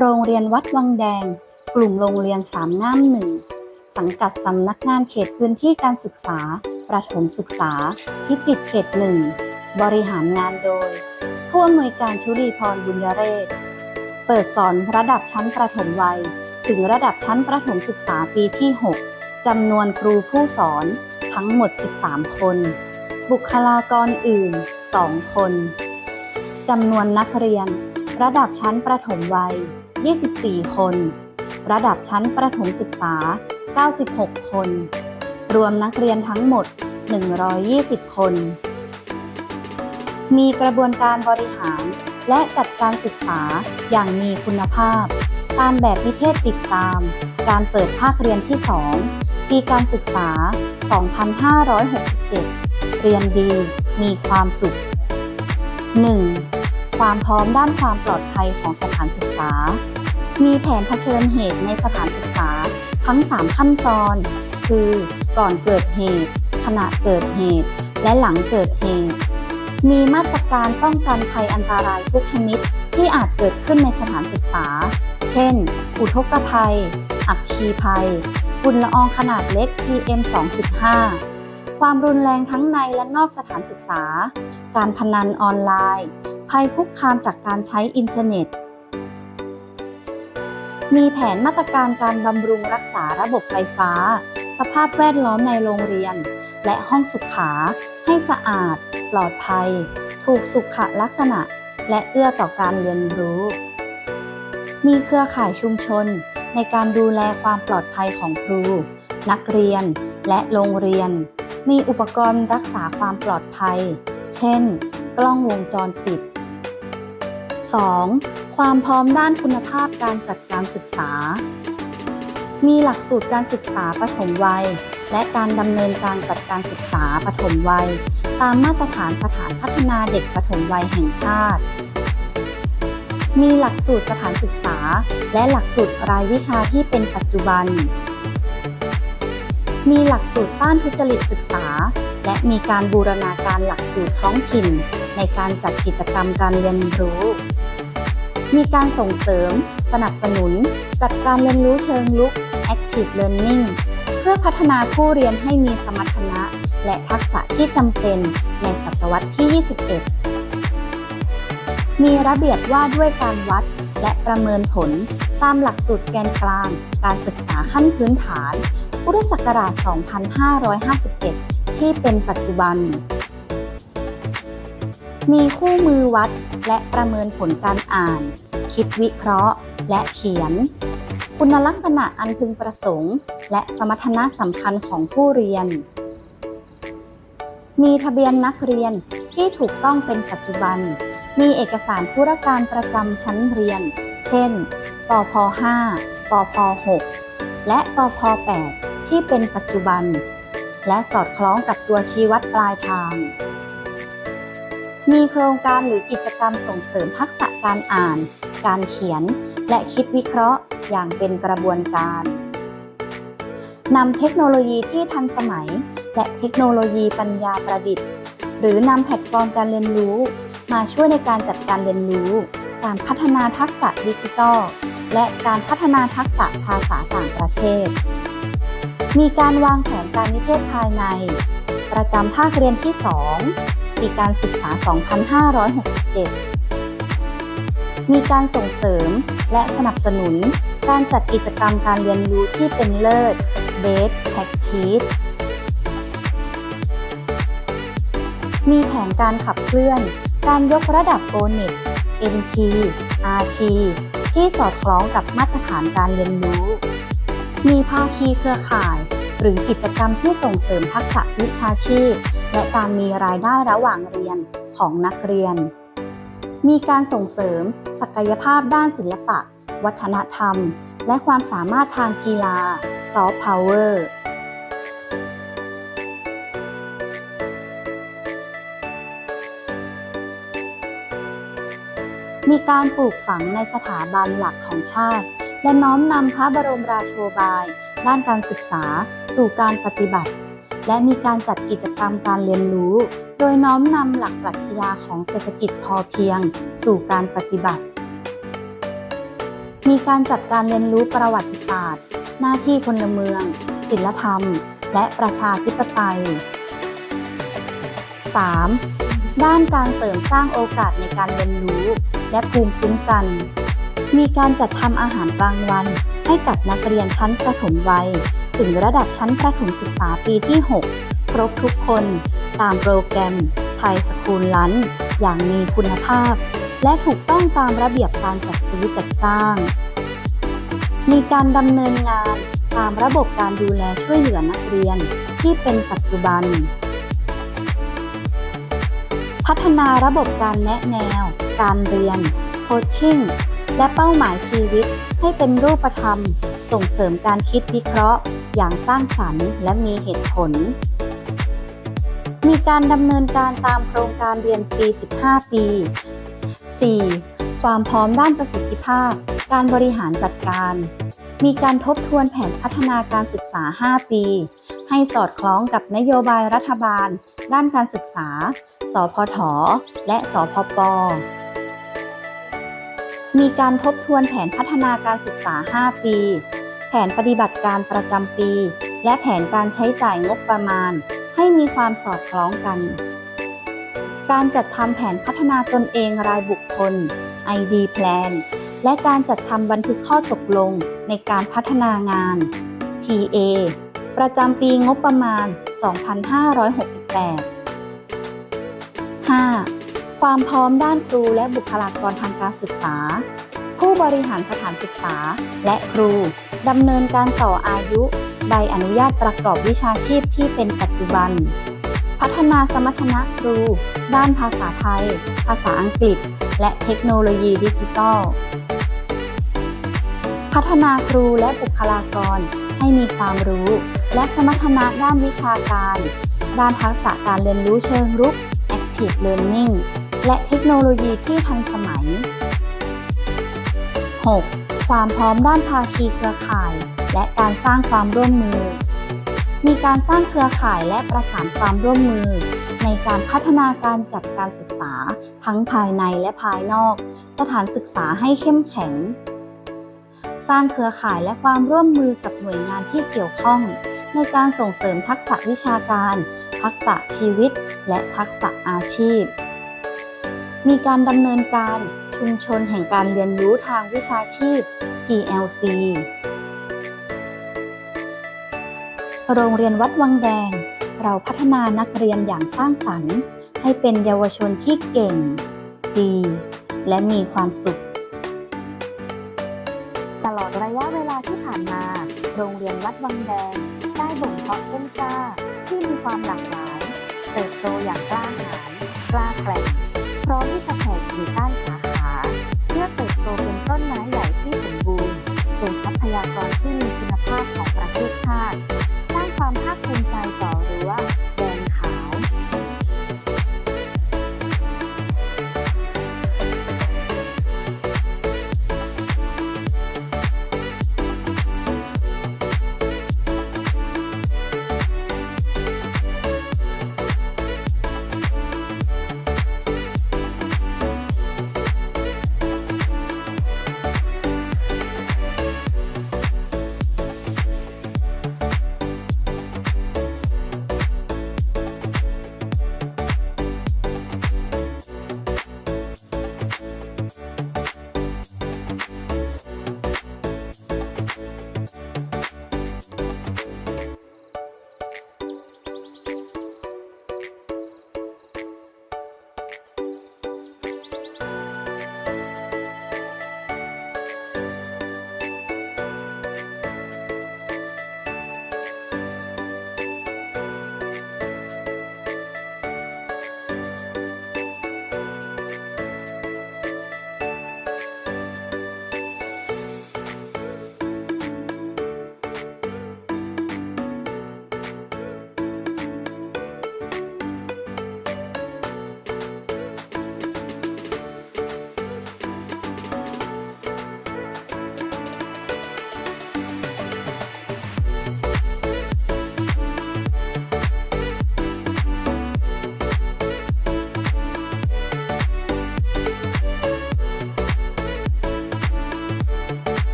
โรงเรียนวัดวังแดง กลุ่มโรงเรียนสามง่ามหนึ่ง สังกัดสำนักงานเขตพื้นที่การศึกษา ประถมศึกษา พิจิตรเขตหนึ่ง บริหารงานโดย ผู้อำนวยการชุลีพรบุญยเรศ เปิดสอนระดับชั้นประถมวัย ถึงระดับชั้นประถมศึกษาปีที่ 6จำนวนครูผู้สอนทั้งหมด 13 คน บุคลากรอื่น 2 คนจำนวนนักเรียน ระดับชั้นประถมวัย 24 คน ระดับชั้นประถมศึกษา 96 คน รวมนักเรียนทั้งหมด 120 คน มีกระบวนการบริหารและจัดการศึกษาอย่างมีคุณภาพ ตามแบบนิเทศติดตาม การเปิดภาคเรียนที่ 2 ปีการศึกษา 2567 เรียนดีมีความสุข 1. ความพร้อมด้านความปลอดภัยของสถานศึกษา มีแผนเผชิญเหตุในสถานศึกษา ทั้ง 3 ขั้นตอน คือก่อนเกิดเหตุ ขณะเกิดเหตุ และหลังเกิดเหตุ มีมาตรการป้องกันภัยอันตรายทุกชนิดที่อาจเกิดขึ้นในสถานศึกษา เช่น อุทกภัย อัคคีภัย ฝุ่นละอองขนาดเล็ก PM 2.5 ความรุนแรงทั้งในและนอกสถานศึกษา การพนันออนไลน์ ภัยคุกคามจากการใช้อินเทอร์เน็ต มีแผนมาตรการการบำรุงรักษาระบบไฟฟ้า สภาพแวดล้อมในโรงเรียน และห้องสุขา ให้สะอาด ปลอดภัย ถูกสุขลักษณะ และเอื้อต่อการเรียนรู้ มีเครือข่ายชุมชน ในการดูแลความปลอดภัยของครู นักเรียน และโรงเรียน มีอุปกรณ์รักษาความปลอดภัย เช่น กล้องวงจรปิด 2. ความพร้อมด้านคุณภาพการจัดการศึกษา มีหลักสูตรการศึกษาปฐมวัย และการดำเนินการจัดการศึกษาปฐมวัย ตามมาตรฐานสถานพัฒนาเด็กปฐมวัยแห่งชาติ มีหลักสูตรสถานศึกษา และหลักสูตรรายวิชาที่เป็นปัจจุบัน มีหลักสูตรต้านทุจริตศึกษา และมีการบูรณาการหลักสูตรท้องถิ่นในการจัดกิจกรรมการเรียนรู้ มีการส่งเสริม สนับสนุน จัดการเรียนรู้เชิงลุก Active Learning เพื่อพัฒนาผู้เรียนให้มีสมรรถนะ และทักษะที่จำเป็นในศตวรรษที่ 21 มีระเบียบว่าด้วยการวัดและประเมินผล ตามหลักสูตรแกนกลาง การศึกษาขั้นพื้นฐาน พุทธศักราช 2557 ที่เป็นปัจจุบัน มีคู่มือวัดและประเมินผลการอ่าน คิดวิเคราะห์ และเขียน คุณลักษณะอันพึงประสงค์ และสมรรถนะสำคัญของผู้เรียน มีทะเบียนนักเรียนที่ถูกต้องเป็นปัจจุบัน มีเอกสารธุรการประจำชั้นเรียน เช่น ปพ 5 ปพ 6 และปพ 8 ที่เป็นปัจจุบัน และสอดคล้องกับตัวชี้วัดปลายทาง มีโครงการหรือกิจกรรมส่งเสริมทักษะการอ่าน การเขียน และคิดวิเคราะห์อย่างเป็นกระบวนการนำเทคโนโลยีที่ทันสมัย และเทคโนโลยีปัญญาประดิษฐ์ หรือนำแพลตฟอร์มการเรียนรู้ มาช่วยในการจัดการเรียนรู้ การพัฒนาทักษะดิจิทัล และการพัฒนาทักษะภาษาต่างประเทศ มีการวางแผนการนิเทศภายใน ประจำภาคเรียนที่ 2 ปีการศึกษา 2567 มีการส่งเสริมและสนับสนุน การจัดกิจกรรมการเรียนรู้ที่เป็นเลิศ Best Practice มีแผนการขับเคลื่อน การยกระดับ O-NET MT RT ที่สอดคล้องกับมาตรฐานการเรียนรู้ มีภาคีเครือข่าย หรือกิจกรรมที่ส่งเสริมทักษะวิชาชีพ และการมีรายได้ระหว่างเรียนของนักเรียน มีการส่งเสริมศักยภาพด้านศิลปะ วัฒนธรรม และความสามารถทางกีฬาซอฟต์พาวเวอร์มีการปลูกฝังในสถาบันหลักของชาติ และน้อมนำพระบรมราโชบาย ด้านการศึกษาสู่การปฏิบัติ และมีการจัดกิจกรรมการเรียนรู้ โดยน้อมนำหลักปรัชญาของเศรษฐกิจพอเพียง สู่การปฏิบัติ มีการจัดการเรียนรู้ประวัติศาสตร์ หน้าที่พลเมือง ศิลธรรม และประชาธิปไตย 3. ด้านการเสริมสร้างโอกาสในการเรียนรู้ และภูมิคุ้มกัน มีการจัดทำอาหารกลางวันให้กับนักเรียนชั้นประถมวัย ถึงระดับชั้นประถมศึกษาปีที่ 6 ครบทุกคนตามโปรแกรมไทยสคูลลันอย่างมีคุณภาพ และถูกต้องตามระเบียบการจัดซื้อจัดจ้าง มีการดำเนินงานตามระบบการดูแลช่วยเหลือนักเรียนที่เป็นปัจจุบัน พัฒนาระบบการแนะแนว การเรียน โคชชิ่ง และเป้าหมายชีวิตให้เป็นรูปธรรม ส่งเสริมการคิดวิเคราะห์ อย่างสร้างสรรค์และมีเหตุผล มีการดำเนินการตามโครงการเรียนฟรี 15 ปี 4. ความพร้อมด้านประสิทธิภาพ การบริหารจัดการ มีการทบทวนแผนพัฒนาการศึกษา 5 ปี ให้สอดคล้องกับนโยบายรัฐบาล ด้านการศึกษา สพท และสพปมีการทบทวนแผนพัฒนาการศึกษา 5 ปี ผนปฏิบัติการประจำปี และแผนการใช้จ่ายงบประมาณ ให้มีความสอดคล้องกัน การจัดทำแผนพัฒนาตนเองรายบุคคล ID Plan และการจัดทำบันทึกข้อตกลงในการพัฒนางาน TA ประจำปีงบประมาณ 2568 5. ความพร้อมด้านครูและบุคลากรทางการศึกษา ผู้บริหารสถานศึกษาและครู ดำเนินการต่ออายุ ใบอนุญาตประกอบวิชาชีพที่เป็นปัจจุบัน พัฒนาสมรรถนะครู ด้านภาษาไทย ภาษาอังกฤษ และเทคโนโลยีดิจิทัล พัฒนาครูและบุคลากร ให้มีความรู้ และสมรรถนะด้านวิชาการ ด้านทักษะการเรียนรู้เชิงรุก Active Learning และเทคโนโลยีที่ทันสมัย 6. ความพร้อมด้านภาคีเครือข่าย และการสร้างความร่วมมือ มีการสร้างเครือข่ายและประสานความร่วมมือ ในการพัฒนาการจัดการศึกษา ทั้งภายในและภายนอก สถานศึกษาให้เข้มแข็ง สร้างเครือข่ายและความร่วมมือกับหน่วยงานที่เกี่ยวข้อง ในการส่งเสริมทักษะวิชาการ ทักษะชีวิต และทักษะอาชีพ มีการดำเนินการ ชุมชนแห่งการเรียนรู้ทางวิชาชีพ PLC โรงเรียนวัดวังแดง เราพัฒนานักเรียนอย่างสร้างสรรค์ ให้เป็นเยาวชนที่เก่ง ดี และมีความสุข ตลอดระยะเวลาที่ผ่านมา โรงเรียนวัดวังแดง ได้บ่มเพาะต้นกล้าที่มีความหลากหลาย เติบโตอย่างกล้าหาญกล้าแกร่งพร้อมที่จะแผ่กิ่งก้านสาขาเพื่อเติบโต